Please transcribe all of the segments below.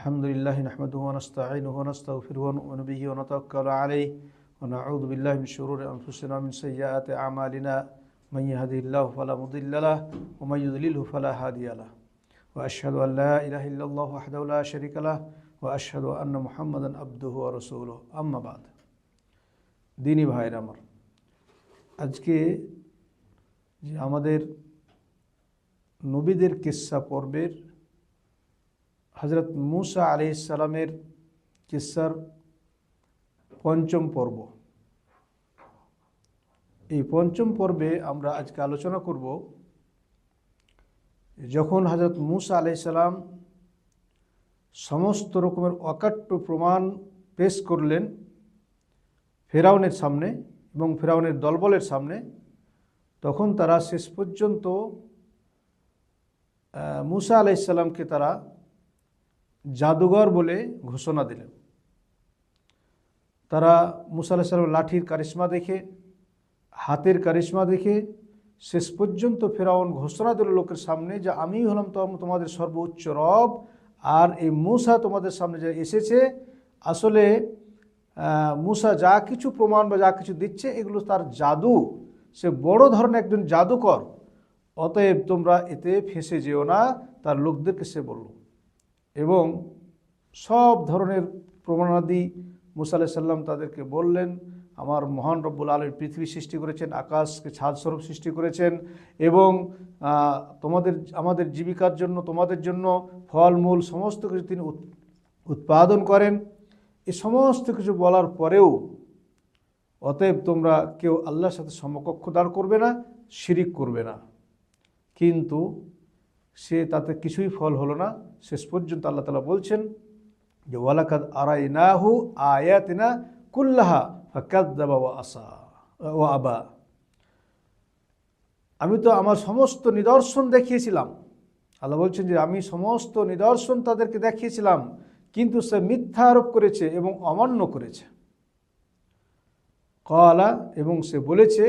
الحمد لله نحمده ونستعينه ونستغفره ونؤمن به ونتوكل عليه ونعوذ بالله من شرور أنفسنا ومن سيئات أعمالنا. من يهده الله فلا مضل له ومن يضلله فلا هادي له. وأشهد أن لا إله إلا الله وحده لا شريك له وأشهد أن محمدا عبده ورسوله. أما بعد. ديني بهاي الامر আজকে যে আমাদের নবীদের কিসা পর্বের হজরত মুসা আলি ইসালামের কিস্সার পঞ্চম পর্ব। এই পঞ্চম পর্বে আমরা আজকে আলোচনা করব যখন হজরত মুসা আলি সালাম সমস্ত রকমের অকাট্য প্রমাণ পেশ করলেন ফেরাউনের সামনে এবং ফেরাউনের দলবলের সামনে, তখন তারা শেষ পর্যন্ত মুসা আলাইসাল্লামকে তারা জাদুঘর বলে ঘোষণা দিলেন। তারা মুসা আলাইসাল্লাম লাঠির কারিশ্মা দেখে, হাতের কারিশ্মা দেখে শেষ পর্যন্ত ফেরাউন ঘোষণা দিল লোকের সামনে যে, আমি হলাম তোমাদের সর্বোচ্চ রব, আর এই মুসা তোমাদের সামনে যে এসেছে, আসলে মূসা যা কিছু প্রমাণ বা যা কিছু দিচ্ছে, এগুলো তার জাদু। সে বড় ধরনের একজন জাদুকর, অতএব তোমরা এতে ফেঁসে যেও না। তার লোকদেরকে সে বলল এবং সব ধরনের প্রমাণাদি মুসা সাল্লাম তাদেরকে বললেন, আমার মহান রব্বুল আলম পৃথিবী সৃষ্টি করেছেন, আকাশকে স্বরূপ সৃষ্টি করেছেন এবং তোমাদের, আমাদের জীবিকার জন্য, তোমাদের জন্য ফলমূল সমস্ত কিছু তিনি উৎ- উৎপাদন করেন। এই সমস্ত কিছু বলার পরেও অতএব তোমরা কেউ আল্লাহর সাথে সমকক্ষ দাঁড় করবে না, শিরিক করবে না। কিন্তু সে তাতে কিছুই ফল হলো না। শেষ পর্যন্ত আল্লাহ তালা বলছেন যে, ওয়ালাকাদ আরাইনাহু আয়াতিনা কুল্লাহা ফাকাদ্দাবা ওয়া আসা ও আবা। আমি তো আমার সমস্ত নিদর্শন দেখিয়েছিলাম। আল্লাহ বলছেন যে, আমি সমস্ত নিদর্শন তাদেরকে দেখিয়েছিলাম, কিন্তু সে মিথ্যা আরোপ করেছে এবং অমান্য করেছে। কলা এবং সে বলেছে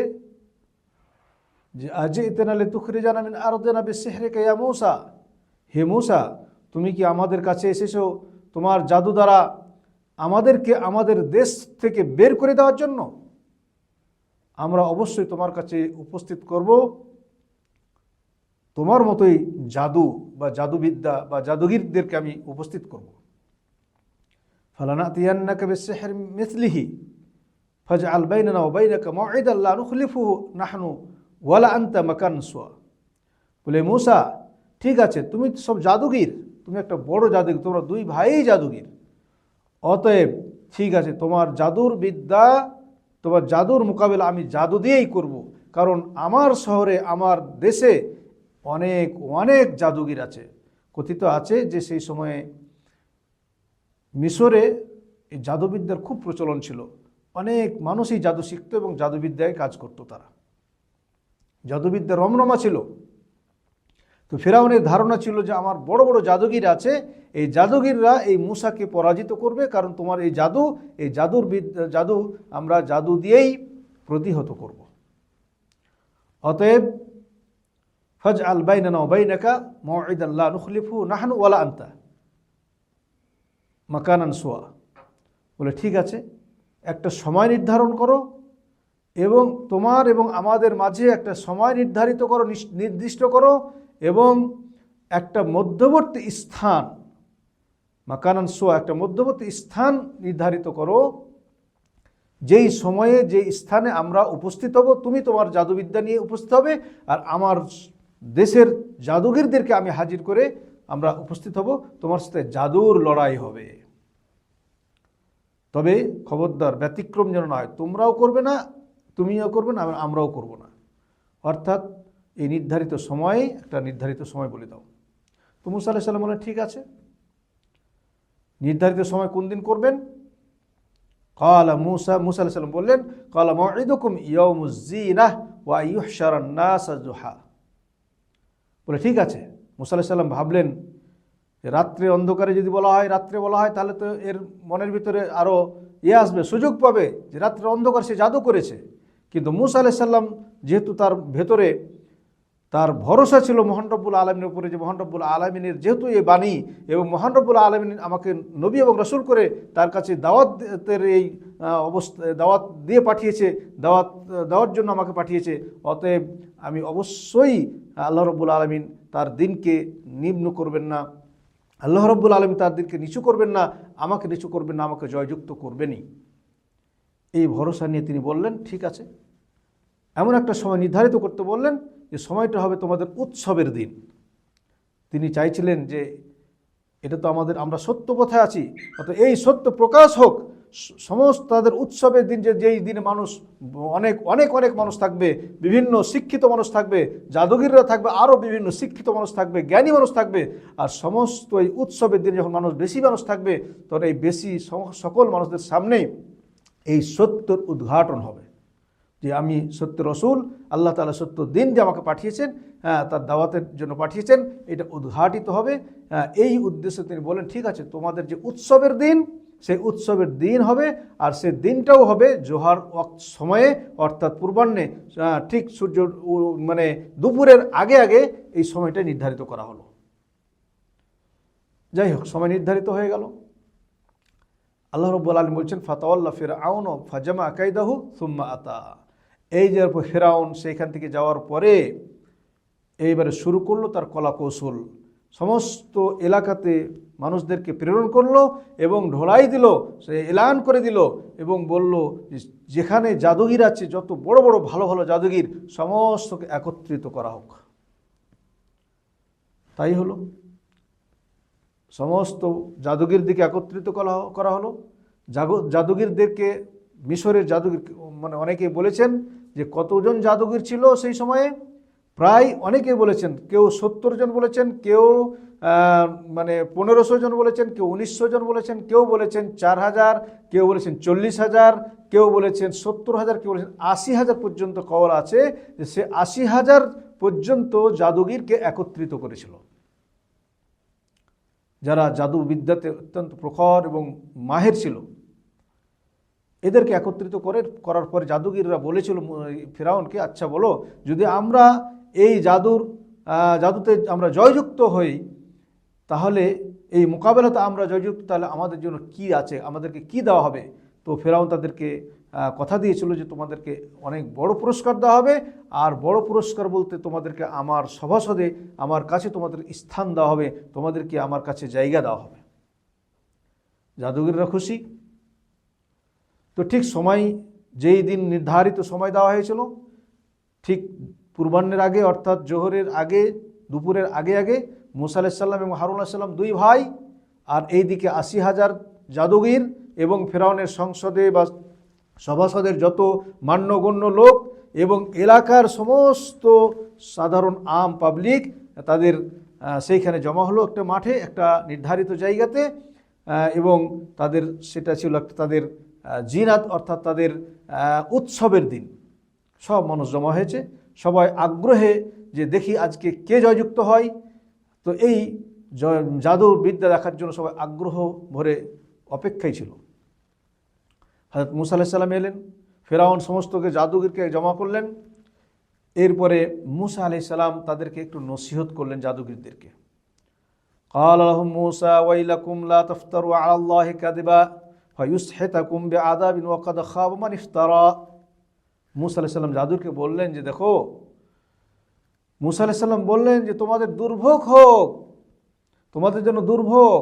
যে আজে ইতেনালে তুখরে জানাবেন আর দেনাবে সেহরে কেয়া মৌসা। হে মৌসা, তুমি কি আমাদের কাছে এসেছ তোমার জাদু দ্বারা আমাদেরকে আমাদের দেশ থেকে বের করে দেওয়ার জন্য? আমরা অবশ্যই তোমার কাছে উপস্থিত করব। তোমার মতোই জাদু বা জাদুবিদ্যা বা জাদুগিরদেরকে আমি উপস্থিত করব। ফালানা তিয়ান্নাকে বেশেহর মিথলিহি ফজ আল বাইনা ওবাইনাকা মঈদ আল্লাহ নুখলিফুহু নাহনু ওয়ালা আন্তা মাকান সোয়া। বলে, মূসা, ঠিক আছে, তুমি সব জাদুগির, তুমি একটা বড় জাদুগির, তোমরা দুই ভাই জাদুগির। অতএব, ঠিক আছে, তোমার জাদুর বিদ্যা, তোমার জাদুর মোকাবেলা আমি জাদু দিয়েই করব, কারণ আমার শহরে, আমার দেশে অনেক অনেক জাদুগির আছে। কথিত আছে যে সেই সময়ে মিশরে এই জাদুবিদ্যার খুব প্রচলন ছিল। অনেক মানুষই জাদু শিখতো এবং জাদুবিদ্যায় কাজ করতো তারা। জাদুবিদ্যা রমরমা ছিল, তো ফেরাউনের ধারণা ছিল যে আমার বড় বড় জাদুগির আছে, এই জাদুগিররা এই মূসাকে পরাজিত করবে, কারণ তোমার এই জাদু এই জাদুর জাদু আমরা জাদু দিয়েই প্রতিহত করব। অতএব ফজ আল বাইনানা বাইনাকা মঈদ আল্লাহ নুখলিফু, নাহানু ওয়ালা আন্তা, মাকানান সোয়া। বলে, ঠিক আছে, একটা সময় নির্ধারণ করো এবং তোমার এবং আমাদের মাঝে একটা সময় নির্ধারিত করো নির্দিষ্ট করো এবং একটা মধ্যবর্তী স্থান, মাকানান সোয়া একটা মধ্যবর্তী স্থান নির্ধারিত করো। যেই সময়ে যে স্থানে আমরা উপস্থিত হব, তুমি তোমার জাদুবিদ্যা নিয়ে উপস্থিত হবে আর আমার দেশের জাদুগিরদেরকে আমি হাজির করে আমরা উপস্থিত হব, তোমার সাথে জাদুর লড়াই হবে। তবে খবরদার ব্যতিক্রম যেন না হয় তোমরাও করবে না তুমিও করবে না আমরাও করব না। অর্থাৎ এই নির্ধারিত সময়ে একটা নির্ধারিত সময় বলে দাও। তো মুসা আলাহ সাল্লাম বলেন ঠিক আছে। নির্ধারিত সময় কোন দিন করবেন? কালা মুসা মুসা আলাহ সাল্লাম বললেন, কালা মঈদুকুম ইয়ৌমুজিনাহ ওয়া ইউহশারান নাসা জুহা বলে, ঠিক আছে। মুসা আলাহ সাল্লাম ভাবলেন রাত্রে অন্ধকারে যদি বলা হয়, রাত্রে বলা হয়, তাহলে তো এর মনের ভিতরে আরও ইয়ে আসবে, সুযোগ পাবে যে রাত্রে অন্ধকার সে জাদু করেছে। কিন্তু মুসা আলাহ সাল্লাম যেহেতু তার ভেতরে তার ভরসা ছিল মোহান রব্বুল আলমিনের উপরে যে মোহান রব্বুল আলমিনের যেহেতু এই বাণী এবং মোহান রব্বুল আলমিন আমাকে নবী এবং রসুল করে তার কাছে দাওয়াতের এই অবস্থা, দাওয়াত দিয়ে পাঠিয়েছে, দাওয়াত, দেওয়ার জন্য আমাকে পাঠিয়েছে, অতএব আমি অবশ্যই আল্লাহ রব্বুল আলমিন তার দিনকে নিম্ন করবেন না। আল্লাহ রব্বুল আলমী তার দিনকে নিচু করবেন না, আমাকে নিচু করবেন না, আমাকে জয়যুক্ত করবেনই। এই ভরসা নিয়ে তিনি বললেন, ঠিক আছে। এমন একটা সময় নির্ধারিত করতে বললেন যে, সময়টা হবে তোমাদের উৎসবের দিন। তিনি চাইছিলেন যে, এটা তো আমাদের, আমরা সত্য পথে আছি। অর্থাৎ এই সত্য প্রকাশ হোক। সমস্ত তাদের উৎসবের দিন যে, যেই দিনে মানুষ, অনেক অনেক অনেক মানুষ থাকবে, বিভিন্ন শিক্ষিত মানুষ থাকবে জাদুগিররা থাকবে আরও বিভিন্ন শিক্ষিত মানুষ থাকবে, জ্ঞানী মানুষ থাকবে, আর সমস্ত এই উৎসবের দিন যখন মানুষ, বেশি মানুষ থাকবে, তখন এই বেশি সকল মানুষদের সামনে এই সত্যর উদ্ঘাটন হবে। যে আমি সত্য রসুল আল্লাহ তালা সত্য দিন যে আমাকে পাঠিয়েছেন হ্যাঁ তার দাওয়াতের জন্য পাঠিয়েছেন এটা উদ্ঘাটিত হবে। হ্যাঁ, এই উদ্দেশ্যে তিনি বলেন ঠিক আছে তোমাদের যে উৎসবের দিন সেই উৎসবের দিন হবে আর সে দিনটাও হবে জোহার সময়ে অর্থাৎ পূর্বাহ্নে ঠিক সূর্য মানে দুপুরের আগে আগে এই সময়টা নির্ধারিত করা হলো। যাই হোক সময় নির্ধারিত হয়ে গেল। আল্লাহ রব্বুল আলম বলছেন, ফাতাওয়াল্লা ফের আউন ফাজামা আকাইদাহু সুম্মা আতা। এই যে ফেরাউন সেইখান থেকে যাওয়ার পরে এইবারে শুরু করল তার কলা কৌশল সমস্ত এলাকাতে মানুষদেরকে প্রেরণ করল এবং ঢোলাই দিল, সে এলান করে দিল এবং বলল যেখানে জাদুগির আছে, যত বড় বড় ভালো ভালো জাদুগির, সমস্তকে একত্রিত করা হোক। তাই হলো। সমস্ত জাদুগির দিকে একত্রিত করা করা হলো। জাদুগিরদেরকে মিশরের জাদুগির মানে অনেকে বলেছেন যে কতজন জাদুগির ছিল সেই সময়ে? প্রায় অনেকে বলেছেন। কেউ সত্তর জন বলেছেন, কেউ মানে পনেরোশো জন বলেছেন, কেউ উনিশশো জন বলেছেন, কেউ বলেছেন চার হাজার, কেউ বলেছেন চল্লিশ হাজার, কেউ বলেছেন সত্তর হাজার, কেউ বলেছেন আশি হাজার পর্যন্ত কবর আছে সে আশি হাজার পর্যন্ত জাদুগিরকে একত্রিত করেছিল। যারা জাদু বিদ্যাতে অত্যন্ত প্রখর এবং মাহের ছিল, এদেরকে একত্রিত করে, করার পরে জাদুগিররা বলেছিল ফেরাউনকে আচ্ছা বলো, যদি আমরা এই জাদুর জাদুতে আমরা জয়যুক্ত হই, তাহলে এই মোকাবেলাতে আমরা জয়যুক্ত, তাহলে আমাদের জন্য কি আছে? আমাদেরকে কি দেওয়া হবে? তো ফেরাউন তাদেরকে কথা দিয়েছিল যে তোমাদেরকে অনেক বড় পুরস্কার দেওয়া হবে, আর বড় পুরস্কার বলতে তোমাদেরকে আমার সভাসদে, আমার কাছে তোমাদের স্থান দেওয়া হবে, তোমাদেরকে আমার কাছে জায়গা দেওয়া হবে। জাদুগিররা খুশি? তো ঠিক সময়, যেই দিন নির্ধারিত সময় দেওয়া হয়েছিল, ঠিক পূর্বাহ্নের আগে, অর্থাৎ জোহরের আগে, দুপুরের আগে আগে, মুসা আলাইসাল্লাম এবং হারুন আলাইসাল্লাম দুই ভাই, আর এইদিকে আশি হাজার জাদুগির এবং ফেরাউনের সংসদে বা সভাসদের যত মান্যগণ্য লোক এবং এলাকার সমস্ত সাধারণ আম পাবলিক, তাদের সেইখানে জমা হলো একটা মাঠে, একটা নির্ধারিত জায়গাতে এবং তাদের, সেটা ছিল একটা তাদের জিনাত, অর্থাৎ তাদের উৎসবের দিন। সব মানুষ জমা হয়েছে। সবাই আগ্রহে যে দেখি আজকে কে জয়যুক্ত হয়। তো এই জাদুর বিদ্যা দেখার জন্য সবাই আগ্রহ ভরে অপেক্ষায় ছিল। হজরত মুসা আলাইসাল্লাম এলেন ফেরাউন সমস্তকে জাদুগিরকে জমা করলেন এরপরে মুসা আলাইসাল্লাম তাদেরকে একটু নসিহত করলেন জাদুগিরদেরকে قال لهم موسى ويلكم لا تفتروا على الله كذبا فيسحتكم بعذاب وقد خاب من افترى মুসা আলাইসাল্লাম জাদুরকে বললেন যে দেখো মুসা আলাইসাল্লাম বললেন যে তোমাদের দুর্ভোগ হোক তোমাদের জন্য দুর্ভোগ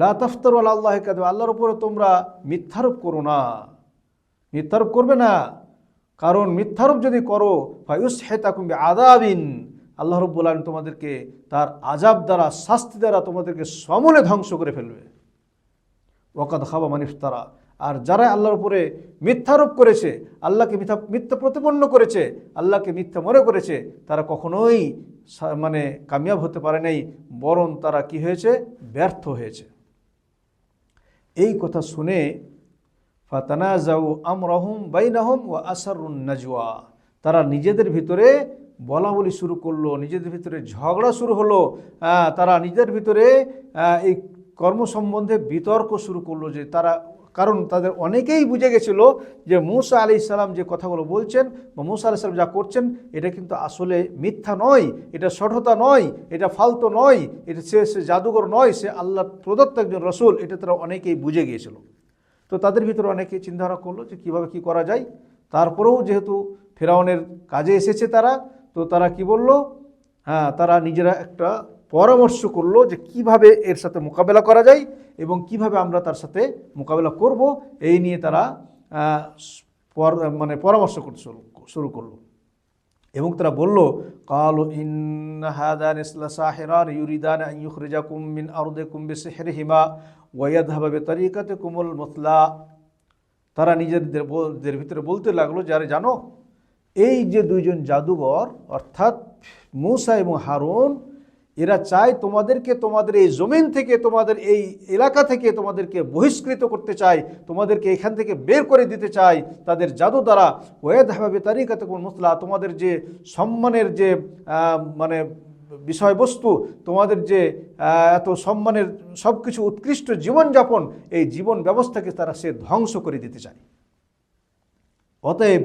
লা তাফতার আল্লাহ কাদ আল্লাহর উপরে তোমরা মিথ্যারোপ করো না। মিথ্যারোপ করবে না। কারণ মিথ্যারোপ যদি করো ফায়ুস হেতাকুম্বে আদাবিন আল্লাহ রব্বুল আলম তোমাদেরকে তার আজাব দ্বারা, শাস্তি দ্বারা তোমাদেরকে সমূলে ধ্বংস করে ফেলবে। ওকাদ খাবা মানিফ তারা আর যারা আল্লাহর উপরে মিথ্যারোপ করেছে, আল্লাহকে মিথ্যা মিথ্যা প্রতিপন্ন করেছে, আল্লাহকে মিথ্যা মনে করেছে, তারা কখনোই মানে কামিয়াব হতে পারে নাই। বরং তারা কি হয়েছে? ব্যর্থ হয়েছে। এই কথা শুনে ফাতানা ফাতানাজাউ আমরাহুম বাইনাহম ও আসারুন নাজওয়া। তারা নিজেদের ভিতরে বলা বলি শুরু করল, নিজেদের ভিতরে ঝগড়া শুরু হলো তারা নিজেদের ভিতরে এই কর্ম সম্বন্ধে বিতর্ক শুরু করল যে তারা কারণ তাদের অনেকেই বুঝে গেছিল যে মুসা আলি ইসলাম যে কথাগুলো বলছেন বা মুসা আলি ইসলাম যা করছেন, এটা কিন্তু আসলে মিথ্যা নয়, এটা সঠতা নয়, এটা ফালতু নয়, এটা সে সে জাদুঘর নয়, সে আল্লাহ প্রদত্ত একজন রসুল, এটা তারা অনেকেই বুঝে গিয়েছিল। তো তাদের ভিতরে অনেকে চিন্তাধারা করল যে কীভাবে কি করা যায়। তারপরেও যেহেতু ফেরাউনের কাজে এসেছে তারা, তো তারা কি বলল? হ্যাঁ তারা নিজেরা একটা পরামর্শ করল যে কীভাবে এর সাথে মোকাবেলা করা যায়। এবং কীভাবে আমরা তার সাথে মোকাবেলা করব, এই নিয়ে তারা মানে পরামর্শ করতে শুরু- করল। এবং তারা বলল, কাল ইন হাদান ইসলা সাহেরান ইউরিদান মুতলা। তারা নিজেদের ভিতরে বলতে লাগল যারে জানো, এই যে দুইজন জাদুঘর, অর্থাৎ মূসা এবং হারুন এরা চায় তোমাদেরকে তোমাদের এই জমিন থেকে, তোমাদের এই এলাকা থেকে তোমাদেরকে বহিষ্কৃত করতে চায়, তোমাদেরকে এখান থেকে বের করে দিতে চায়। তাদের জাদু দ্বারা ওয়েদ হাবাবে তারিকাতে কোন মুসলা তোমাদের যে সম্মানের যে মানে বিষয়বস্তু, তোমাদের যে এত সম্মানের সব কিছু উৎকৃষ্ট জীবনযাপন, এই জীবন ব্যবস্থাকে তারা সে ধ্বংস করে দিতে চায়। অতএব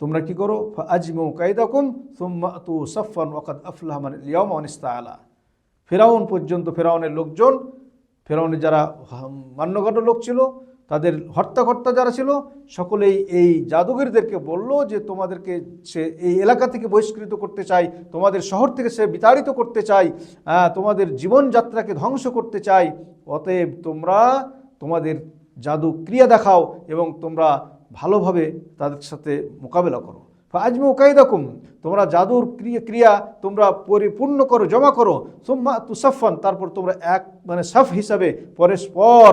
তোমরা কি করো? আজমু কায়দাকুম সুম্মা তু সফান ওকাদ আফলাহ মানে ইয়ম অনিস্তা আলা ফেরাউন পর্যন্ত ফেরাউনের লোকজন, ফেরাউনের যারা মান্যগণ্য লোক ছিল, তাদের হর্তাকর্তা যারা ছিল, সকলেই এই জাদুগরদেরকে বলল যে তোমাদেরকে সে এই এলাকা থেকে বহিষ্কৃত করতে চাই, তোমাদের শহর থেকে সে বিতাড়িত করতে চাই তোমাদের জীবনযাত্রাকে ধ্বংস করতে চাই। অতএব তোমরা তোমাদের জাদু ক্রিয়া দেখাও এবং তোমরা ভালোভাবে তাদের সাথে মোকাবেলা করো। আজমে কায়দাকুম তোমরা জাদুর ক্রিয়া তোমরা পরিপূর্ণ করো জমা করো। সোম্মা তুসাফান তারপর তোমরা এক মানে সাফ হিসাবে পরস্পর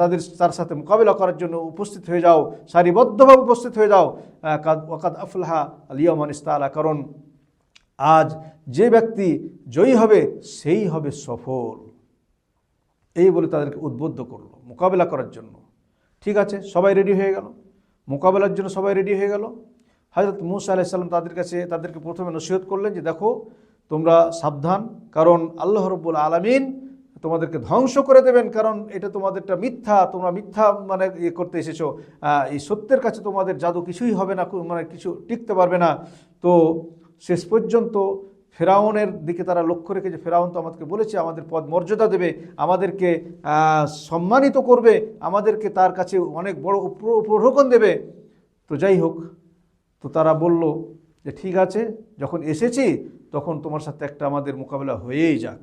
তাদের তার সাথে মোকাবেলা করার জন্য উপস্থিত হয়ে যাও। সারিবদ্ধভাবে উপস্থিত হয়ে যাও। আহ, কাদ ওয়াকাদ আফলাহা আলিয়ামান ইস্তালা কারণ আজ যে ব্যক্তি জয়ী হবে সেই হবে সফল। এই বলে তাদেরকে উদ্বুদ্ধ করল মোকাবেলা করার জন্য। ঠিক আছে? সবাই রেডি হয়ে গেল? মোকাবেলার জন্য সবাই রেডি হয়ে গেল। হজরত মুসা আলাইসাল্লাম তাদের কাছে তাদেরকে প্রথমে নসিহত করলেন যে, দেখো, তোমরা সাবধান, কারণ আল্লাহ রব্বুল আলমিন তোমাদেরকে ধ্বংস করে দেবেন, কারণ এটা তোমাদেরটা মিথ্যা, তোমরা মিথ্যা মানে ইয়ে করতে এসেছ। এই সত্যের কাছে তোমাদের জাদু কিছুই হবে না মানে কিছু টিকতে পারবে না। তো শেষ পর্যন্ত ফেরাউনের দিকে তারা লক্ষ্য রেখে যে ফেরাউন তো আমাদেরকে বলেছে, আমাদের পদ মর্যাদা দেবে, আমাদেরকে সম্মানিত করবে, আমাদেরকে তার কাছে অনেক বড় প্রলোভন দেবে। তো যাই হোক, তো তারা বলল যে ঠিক আছে, যখন এসেছি, তখন তোমার সাথে একটা আমাদের মোকাবেলা হয়েই যাক।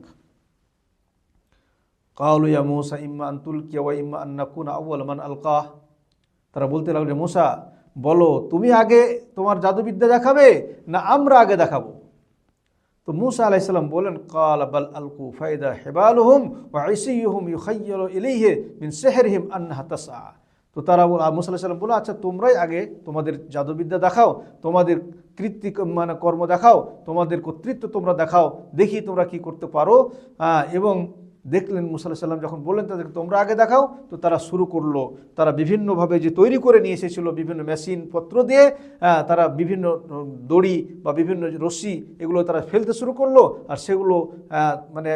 কাউলু ইয়া মুসা ইম্মা আন্তুল কিয়া ইম্মা আন্নাকুন আউ্বাল মান আলকাহ তারা বলতে লাগল যে, মুসা, বলো, তুমি আগে তোমার জাদুবিদ্যা দেখাবে না আমরা আগে দেখাবো? তো মুসা আলাইসাল্লাম বলেন, কাল বাল আলকু ফায়দা হেবাল হুম আইসিহুম ইউখাইয়াল ইলাইহে মিন সেহরহিম আন্নাহা তাসআ। তো তারা বল- মুসা আলাইসাল্লাম বলে আচ্ছা তোমরাই আগে তোমাদের জাদুবিদ্যা দেখাও, তোমাদের কৃত্রিক মানে কর্ম দেখাও, তোমাদের কর্তৃত্ব তোমরা দেখাও, দেখি তোমরা কি করতে পারো। এবং দেখলেন মুসা আলাইহিস সাল্লাম যখন বললেন তাদেরকে, তোমরা আগে দেখাও। তো তারা শুরু করল। তারা বিভিন্নভাবে যে তৈরি করে নিয়ে এসেছিল, বিভিন্ন মেশিন পত্র দিয়ে তারা বিভিন্ন দড়ি বা বিভিন্ন রশ্মি, এগুলো তারা ফেলতে শুরু করল। আর সেগুলো মানে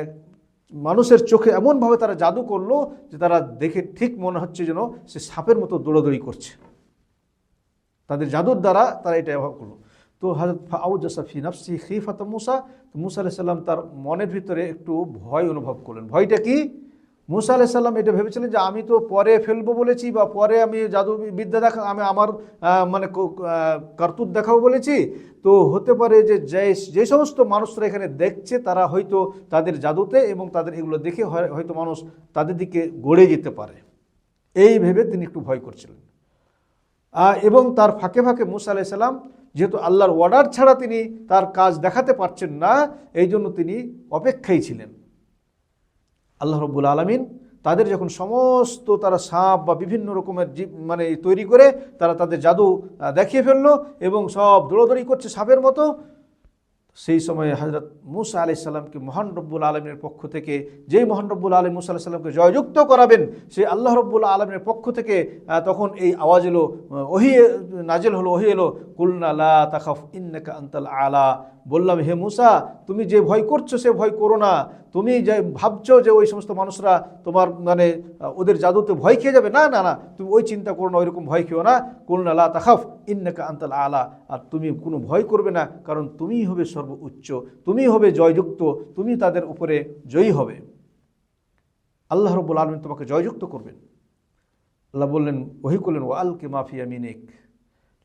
মানুষের চোখে এমনভাবে তারা জাদু করল যে তারা দেখে ঠিক মনে হচ্ছে যেন সে সাপের মতো দৌড়াদৌড়ি করছে। তাদের জাদুর দ্বারা তারা এটা ব্যবহার করল। তো হজরত আউজাসা ফি নাফসি খিফাত মুসা, তো মুসা আলাইহিস সাল্লাম তার মনের ভিতরে একটু ভয় অনুভব করলেন। ভয়টা কি? মুসা আলাইহিস সাল্লাম এটা ভেবেছিলেন যে আমি তো পরে ফেলব বলেছি বা পরে আমি জাদু বিদ্যা দেখা, আমি আমার মানে কার্তুত দেখাবো বলেছি। তো হতে পারে যে যে সমস্ত মানুষরা এখানে দেখছে তারা হয়তো তাদের জাদুতে এবং তাদের এগুলো দেখে হয়- হয়তো মানুষ তাদের দিকে গড়ে যেতে পারে। এই ভেবে তিনি একটু ভয় করছিলেন। এবং তার ফাঁকে ফাঁকে মুসা আলাইসাল্লাম যেহেতু আল্লাহর অর্ডার ছাড়া তিনি তার কাজ দেখাতে পারছেন না, এই জন্য তিনি অপেক্ষায় ছিলেন। আল্লাহ রব্বুল আলমিন তাদের যখন সমস্ত তারা সাপ বা বিভিন্ন রকমের জীব মানে তৈরি করে তারা তাদের জাদু দেখিয়ে ফেলল এবং সব দৌড়োদৌড়ি করছে সাপের মতো। সেই সময়ে হজরত মুসা আলি সাল্লামকে মহান রব্বুল আলমের পক্ষ থেকে, যেই মহান রব্বুল আলম মুসা আলি সাল্লামকে জয়যুক্ত করাবেন, সেই আল্লাহ রব্বুল আলমের পক্ষ থেকে তখন এই আওয়াজ এলো ওহি নাজেল হলো, ওহি এলো কুলনালা তাকাফ ইন্নাকা আন্তাল আলা, বললাম, হে মুসা, তুমি যে ভয় করছ সে ভয় করো না তুমি যে ভাবছ যে ওই সমস্ত মানুষরা তোমার মানে ওদের জাদুতে ভয় খেয়ে যাবে? না না না, তুমি ওই চিন্তা করো না, ওইরকম ভয় খেও না। কোন লা তাখাফ, ইন্নাকা আন্তাল আলা। আর তুমি কোনো ভয় করবে না, কারণ তুমিই হবে সর্বোচ্চ তুমি হবে জয়যুক্ত, তুমি তাদের উপরে জয়ী হবে। আল্লাহ রব্বুল আলমিন তোমাকে জয়যুক্ত করবেন। আল্লাহ বললেন, ওহি করলেন ও আলকে মাফিয়া মিনিক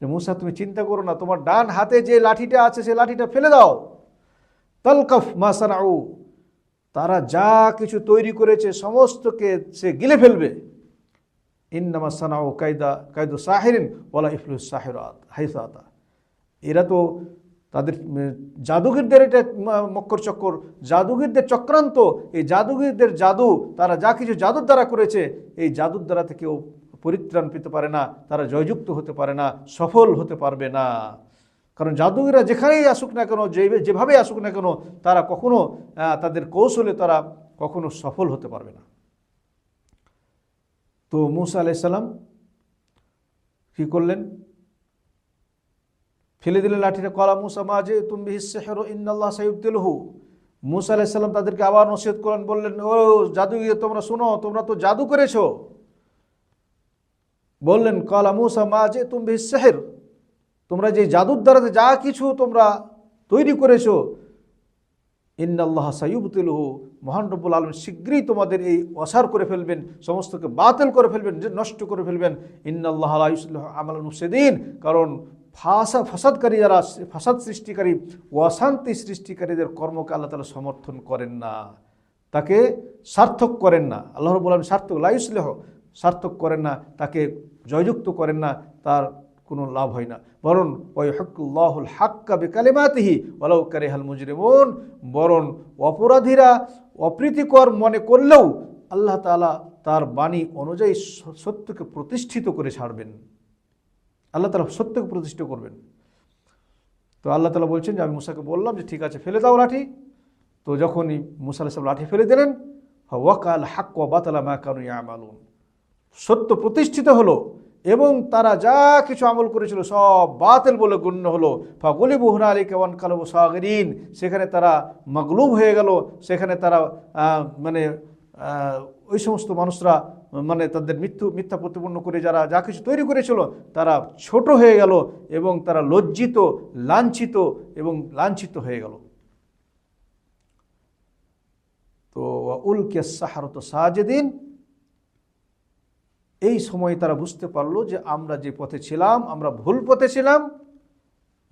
মুসা, তুমি চিন্তা করো না, তোমার ডান হাতে যে লাঠিটা আছে সেই লাঠিটা ফেলে দাও। তলকফ মাসানাউ তারা যা কিছু তৈরি করেছে, সমস্তকে সে গিলে ফেলবে। ইন্নামা সানাউ কায়দা কায়দু সাহেরিন ওলা ইফলুস সাহিরাত হাইসাতা এরা তো তাদের জাদুগিরদের এটা মক্কর চক্কর। জাদুগিরদের চক্রান্ত, এই জাদুগিরদের জাদু, তারা যা কিছু জাদুর দ্বারা করেছে, এই জাদুর দ্বারা থেকেও পরিত্রাণ পেতে পারে না, তারা জয়যুক্ত হতে পারে না, সফল হতে পারবে না। কারণ জাদুগিরা যেখানেই আসুক না কেন যেভাবে আসুক না কেন, তারা কখনো তাদের কৌশলে তারা কখনো সফল হতে পারবে না। তো মুসা আলাইসাল্লাম কী করলেন? ফেলে দিলেন লাঠিটা কলা মুসা মাঝে তুমি হিসেহর ইন্নাল্লাহ সাইবদিলহু মুসা আলাইসাল্লাম তাদেরকে আবার নসিহত করেন, বললেন, ও জাদু তোমরা শোনো, তোমরা তো জাদু করেছ। বললেন কলা মুসা মাঝে তুমি হিসেহের তোমরা যে জাদুর দ্বারাতে যা কিছু তোমরা তৈরি করেছ, ইন্নাল্লাহ সাইবতুলহু মহান রব্বুল আলম শীঘ্রই তোমাদের এই অসার করে ফেলবেন, সমস্তকে বাতিল করে ফেলবেন নষ্ট করে ফেলবেন। ইন্নাল্লাহ আলাইসুল্লাহ আমল মুসেদিন কারণ ফাসা, ফাসাদকারী যারা, ফাসাদ সৃষ্টিকারী অশান্তি সৃষ্টিকারীদের কর্মকে আল্লাহ তালা সমর্থন করেন না। তাকে সার্থক করেন না। আল্লাহ রব্বুল আলম সার্থক লাইসলেহ সার্থক করেন না, তাকে জয়যুক্ত করেন না। তার কোনো লাভ হয় না। বরং ওই হকুল্লাহুল হাক্কা বেকালেমাতিহি ওলাউ কারেহাল মুজরিমুন। বরং অপরাধীরা অপ্রীতিকর মনে করলেও আল্লাহ তালা তার বাণী অনুযায়ী সত্যকে প্রতিষ্ঠিত করে ছাড়বেন। আল্লাহ তালা সত্যকে প্রতিষ্ঠিত করবেন। তো আল্লাহ তালা বলছেন যে, আমি মুসাকে বললাম যে, ঠিক আছে, ফেলে দাও লাঠি। তো যখনই মুসা আলাইসলাম লাঠি ফেলে দিলেন ওয়াকাল হাক ওয়া বাতালা মা কানু ইয়ামালুন। সত্য প্রতিষ্ঠিত হলো এবং তারা যা কিছু আমল করেছিল সব বাতিল বলে গণ্য হলো। ফাগুলি বুহনা আলী কেমন কালব সাগরিন। সেখানে তারা মাগলুব হয়ে গেল। সেখানে তারা মানে ওই সমস্ত মানুষরা মানে তাদের মৃত্যু, মিথ্যা প্রতিপন্ন করে যারা যা কিছু তৈরি করেছিল, তারা ছোট হয়ে গেল এবং তারা লজ্জিত, লাঞ্ছিত এবং লাঞ্ছিত হয়ে গেল। তো উলকে সাহারত সাজেদিন। এই সময় তারা বুঝতে পারল যে আমরা যে পথে ছিলাম, আমরা ভুল পথে ছিলাম।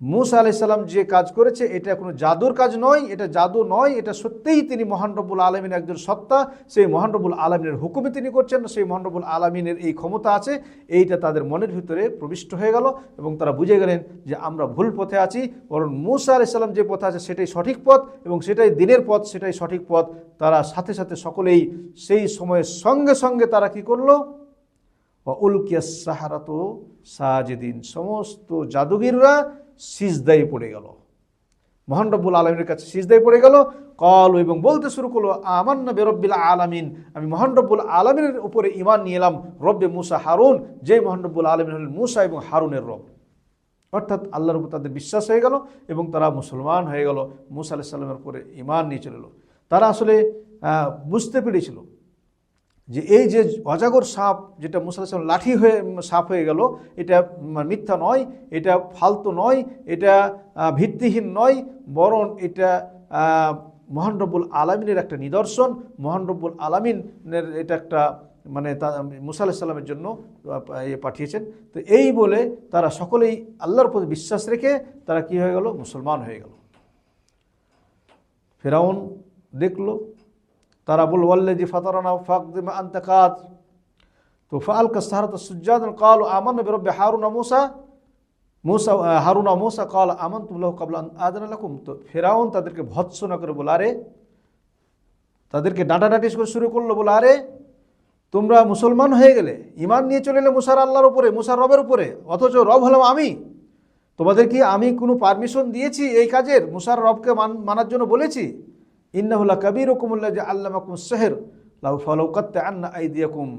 মুসা আলাইসাল্লাম যে কাজ করেছে, এটা কোনো জাদুর কাজ নয়, এটা জাদু নয়, এটা সত্যিই তিনি মহান রব্বুল আলমিনের একজন সত্তা। সেই মহান রব্বুল আলমিনের হুকুমে তিনি করছেন, সেই মহান রব্বুল আলমিনের এই ক্ষমতা আছে, এইটা তাদের মনের ভিতরে প্রবিষ্ট হয়ে গেল এবং তারা বুঝে গেলেন যে আমরা ভুল পথে আছি, বরং মুসা আলাইসাল্লাম যে পথে আছে, সেটাই সঠিক পথ এবং সেটাই দিনের পথ, সেটাই সঠিক পথ। তারা সাথে সাথে সকলেই সেই সময়ের সঙ্গে সঙ্গে তারা কি করল? উলকিয়া সাহারাত সাজেদিন। সমস্ত জাদুগিররা সিজদাই পড়ে গেল। মহান রব্বুল আলমীর কাছে সিজদাই পড়ে গেল। কল এবং বলতে শুরু করল, আমান্না বেরব্বিল আলামিন। আমি মহান রব্বুল আলমিনের উপরে ইমান নিয়ে এলাম, রব্বে মুসা হারুন। যে মহান রব্বুল আলমিন হলেন মুসা এবং হারুনের রব। অর্থাৎ আল্লাহর উপর তাদের বিশ্বাস হয়ে গেল এবং তারা মুসলমান হয়ে গেল। মুসা আলাহ সাল্লামের উপরে ইমান নিয়ে চলে তারা আসলে বুঝতে পেরেছিল যে এই যে অজাগর সাপ যেটা মুসাল্লাম লাঠি হয়ে সাপ হয়ে গেল এটা মিথ্যা নয় এটা ফালতু নয় এটা ভিত্তিহীন নয় বরং এটা আহ, মহান রব্বুল আলমিনের একটা নিদর্শন মহান রব্বুল আলমিনের এটা একটা মানে তা মুসা আলাহ সাল্লামের জন্য ইয়ে পাঠিয়েছেন। তো এই বলে তারা সকলেই আল্লাহর প্রতি বিশ্বাস রেখে তারা কি হয়ে গেল? মুসলমান হয়ে গেল। ফেরাউন দেখল তারা বল ওয়াল্লাজি ফাতারানা ফাকদিমা আনতা কাদ তো ফালকা সাহারাত সুজ্জাদান ক্বালু আমান্না বিরব্বি হারুন মুসা। মুসা হারুন মুসা কাল আমানতু লাহু ক্বাবলা আন আযানা লাকুম। তো ফেরাউন তাদেরকে ভৎসনা করে বলে, আরে, তাদেরকে ডাঁটাডাঁটি করে শুরু করল বলে, আরে, তোমরা মুসলমান হয়ে গেলে ইমান নিয়ে চলে এলে মুসার আল্লাহর উপরে, মুসার রবের উপরে, অথচ রব হলাম আমি। তোমাদের কি আমি কোনো পারমিশন দিয়েছি এই কাজের? মুসার রবকে মান- মানার জন্য বলেছি? ইন্নাহুল্লাহ কবির হুকুমুল্লাহ যে আল্লাহ সেহের লাউ ফলৌকাত্তে আন্না আইদিয়াকুম,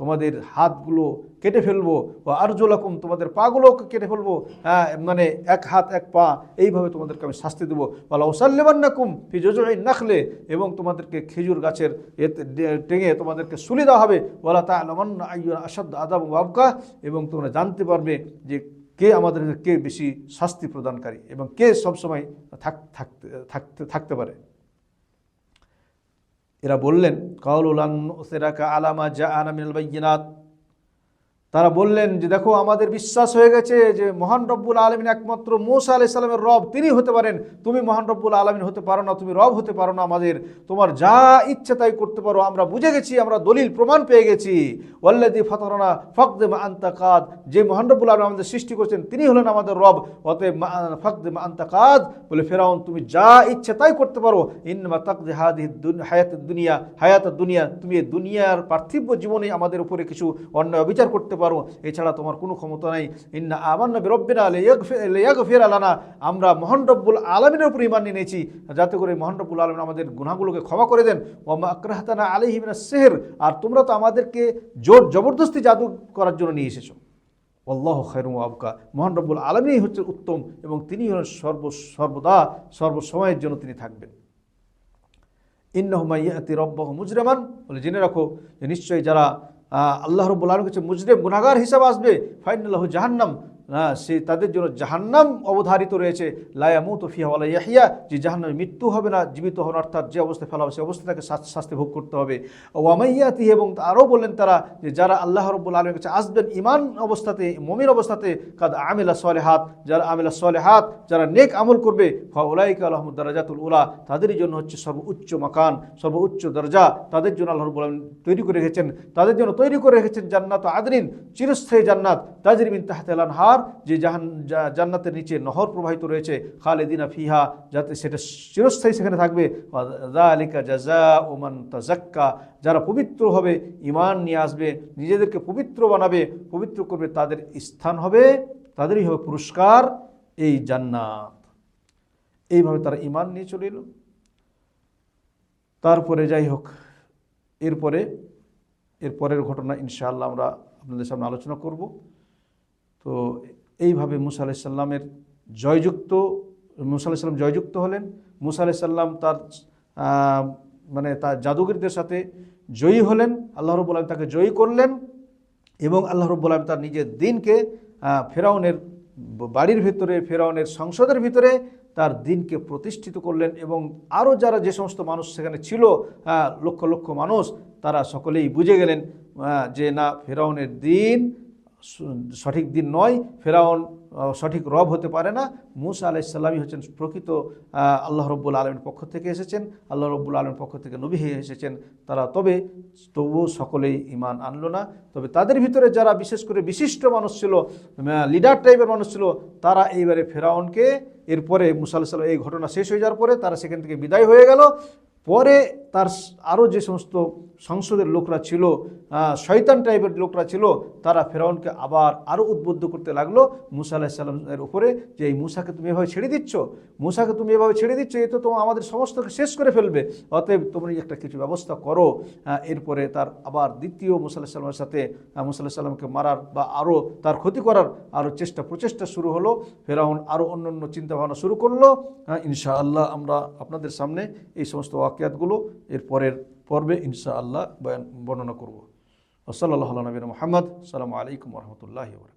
তোমাদের হাতগুলো কেটে ফেলব ও আরজুলাকুম তোমাদের পাগুলোকে কেটে ফেলব হ্যাঁ মানে এক হাত, এক পা, এইভাবে তোমাদেরকে আমি শাস্তি দেবো। বলা ওসাল্লেবান্নাকুম ফি জোজই নাখলে, এবং তোমাদেরকে খেজুর গাছের এতে টেঙে তোমাদেরকে সুলি দেওয়া হবে। বলা তা আলমান্না আইয়ুন আসাদ আদাব বাবকা এবং তোমরা জানতে পারবে যে কে আমাদের কে বেশি শাস্তি প্রদানকারী এবং কে সবসময় থাক থাকতে থাকতে থাকতে পারে। এরা বললেন কাউলুলান সেরাকা আলামা জা আনামিনাল বাইনাত তারা বললেন যে, দেখো, আমাদের বিশ্বাস হয়ে গেছে যে, মহান রব্বুল আলমিন একমাত্র মৌসা আলি সাল্লামের রব, তিনি হতে পারেন। তুমি মহান রব্বুল আলমিন হতে পারো না, তুমি রব হতে পারো না আমাদের। তোমার যা ইচ্ছে তাই করতে পারো, আমরা বুঝে গেছি, আমরা দলিল, প্রমাণ পেয়ে গেছি। ওয়াল্লাদি ফতরানা ফকদে মা আন্তাকাদ যে মহান রব্বুল আলম আমাদের সৃষ্টি করছেন, তিনি হলেন আমাদের রব। অতএব ফকদে মা আন্তাকাদ বলে ফেরাউন, তুমি যা ইচ্ছে তাই করতে পারো। ইনমা তাকদে হাদি হায়াত দুনিয়া হায়াত দুনিয়া, তুমি এই দুনিয়ার পার্থিব জীবনে আমাদের উপরে কিছু অন্যায় অবিচার করতে পারো। এছাড়া তোমার কোনো ক্ষমতা নাই। ইন্না আমান্ন রব্বিনা লেয়াগ ফের আলানা আমরা মহান রব্বুল আলমিনের উপর ইমান নিয়েছি যাতে করে মহান রব্বুল আলমিন আমাদের গুনাহগুলোকে ক্ষমা করে দেন। ওমা আকরাহতানা আলহিমিনা সেহের। আর তোমরা তো আমাদেরকে জোর জবরদস্তি জাদু করার জন্য নিয়ে এসেছ। আল্লাহ খৈরু আবকা। মহান রব্বুল আলমী হচ্ছে উত্তম এবং তিনি হলেন সর্ব সর্বদা, সর্বসময়ের জন্য তিনি থাকবেন। ইন্নহমাইয়াতি রব্বাহ মুজরেমান। বলে জেনে রাখো যে নিশ্চয়ই যারা আল্লাহ রবুল্লাহর কাছে মুজরিম গুনাগার হিসাব আসবে ফাইনাল্লাহ জাহান্নাম। হ্যাঁ সে তাদের জন্য জাহান্নাম অবধারিত রয়েছে। লায়ামু তফিয়া ওয়ালা ইয়াহিয়া যে জাহান্নামে মৃত্যু হবে না, জীবিত হন, অর্থাৎ যে অবস্থায় ফেলা হবে, সে অবস্থা তাকে শাস- শাস্তি ভোগ করতে হবে। ওয়ামাইয়াতি এবং আরও বললেন তারা যে যারা আল্লাহ রব্বুল আলমের কাছে আসবেন ইমান অবস্থাতে, মমিন অবস্থাতে, কাদ আমিলা হাত যারা আমিলা হাত যারা নেক আমল করবে, ফাউলাইক আলহমদ দারাজাতুল উলা তাদেরই জন্য হচ্ছে সর্বোচ্চ মাকান, সর্বোচ্চ দরজা। তাদের জন্য আল্লাহ রব্বুল আলমিন তৈরি করে রেখেছেন। তাদের জন্য তৈরি করে রেখেছেন জান্নাত আদরিন, চিরস্থায়ী জান্নাত। তাজরিমিন তাহতেলান হার যে জাহান জান্নাতের নিচে নহর প্রবাহিত রয়েছে, খালেদিনা ফিহা, যাতে সেটা চিরস্থায়ী সেখানে থাকবে। যারা পবিত্র হবে ইমান নিয়ে আসবে, নিজেদেরকে পবিত্র বানাবে, পবিত্র করবে, তাদের স্থান হবে, তাদেরই হবে পুরস্কার, এই জান্নাত। এইভাবে তারা ইমান নিয়ে চলে এলো। তারপরে যাই হোক, এরপরে এরপরের ঘটনা ইনশাআল্লাহ আমরা আপনাদের সামনে আলোচনা করব। তো এইভাবে মুসা আলাইসাল্লামের জয়যুক্ত, মুসা আলাইসাল্লাম জয়যুক্ত হলেন। মুসা আলাইসাল্লাম তার মানে তার জাদুগরদের সাথে জয়ী হলেন। আল্লাহ রব্বুল আলম তাকে জয়ী করলেন এবং আল্লাহ রব্বুল আলম তার নিজের দিনকে ফেরাউনের বাড়ির ভিতরে, ফেরাউনের সংসদের ভিতরে তার দিনকে প্রতিষ্ঠিত করলেন এবং আরও যারা যে সমস্ত মানুষ সেখানে ছিল লক্ষ লক্ষ মানুষ, তারা সকলেই বুঝে গেলেন যে না, ফেরাউনের দিন সঠিক দিন নয়। ফেরাউন সঠিক রব হতে পারে না। মুসা আলাইসাল্লামই হচ্ছেন প্রকৃত আল্লাহ রব্বুল আলমের পক্ষ থেকে এসেছেন। আল্লাহ রব্বুল আলমের পক্ষ থেকে নবী হয়ে এসেছেন তারা। তবে তবুও সকলেই ইমান আনলো না। তবে তাদের ভিতরে যারা বিশেষ করে বিশিষ্ট মানুষ ছিল লিডার টাইপের মানুষ ছিল, তারা এইবারে ফেরাউনকে, এরপরে মুসা আলাহ সাল্লাম এই ঘটনা শেষ হয়ে যাওয়ার পরে তারা সেখান থেকে বিদায় হয়ে গেল। পরে তার আরও যে সমস্ত সংসদের লোকরা ছিল শয়তান টাইপের লোকরা ছিল, তারা ফেরাউনকে আবার আরও উদ্বুদ্ধ করতে লাগল মুসা আলাহিসাল্লামের উপরে যে, এই মুসাকে তুমি এভাবে ছেড়ে দিচ্ছ? মুসাকে তুমি এভাবে ছেড়ে দিচ্ছ? এ তো তোমার আমাদের সমস্তকে শেষ করে ফেলবে। অতএব তোমরা একটা কিছু ব্যবস্থা করো। এরপরে তার আবার দ্বিতীয় মুসা আলাহিসাল্লামের সাথে মুসা আলাহিসাল্লামকে মারার বা আরও তার ক্ষতি করার আরও চেষ্টা, প্রচেষ্টা শুরু হলো। ফেরাউন আরও অন্য অন্য চিন্তাভাবনা শুরু করল। ইনশাআল্লাহ আমরা আপনাদের সামনে এই সমস্ত ওয়াকিয়াতগুলো এর পরের পর্বে ইনশাআল্লাহ বয়ান, বর্ণনা করব। وصلى الله على نبينا محمد. السلام عليكم ورحمة الله وبركاته.